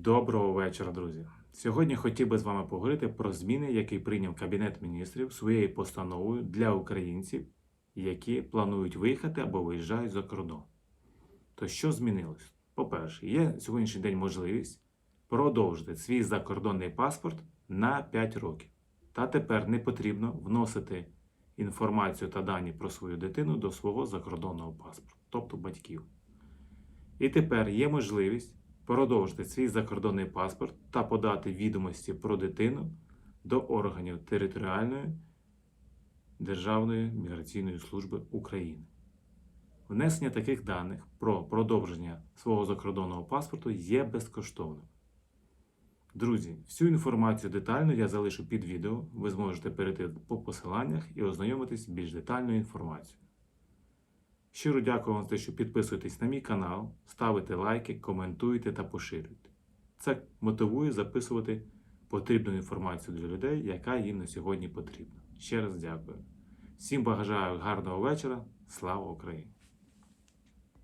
Доброго вечора, друзі. Сьогодні хотів би з вами поговорити про зміни, які прийняв Кабінет міністрів своєю постановою для українців, які планують виїхати або виїжджають за кордон. То що змінилось? По-перше, є сьогоднішній день можливість продовжити свій закордонний паспорт на 5 років. Та тепер не потрібно вносити інформацію та дані про свою дитину до свого закордонного паспорту, тобто батьків. І тепер є можливість продовжити свій закордонний паспорт та подати відомості про дитину до органів територіальної Державної міграційної служби України. Внесення таких даних про продовження свого закордонного паспорту є безкоштовним. Друзі, всю інформацію детально я залишу під відео. Ви зможете перейти по посиланнях і ознайомитись більш детальною інформацією. Щиро дякую вам за те, що підписуєтесь на мій канал, ставите лайки, коментуєте та поширюєте. Це мотивує записувати потрібну інформацію для людей, яка їм на сьогодні потрібна. Ще раз дякую. Всім бажаю гарного вечора. Слава Україні!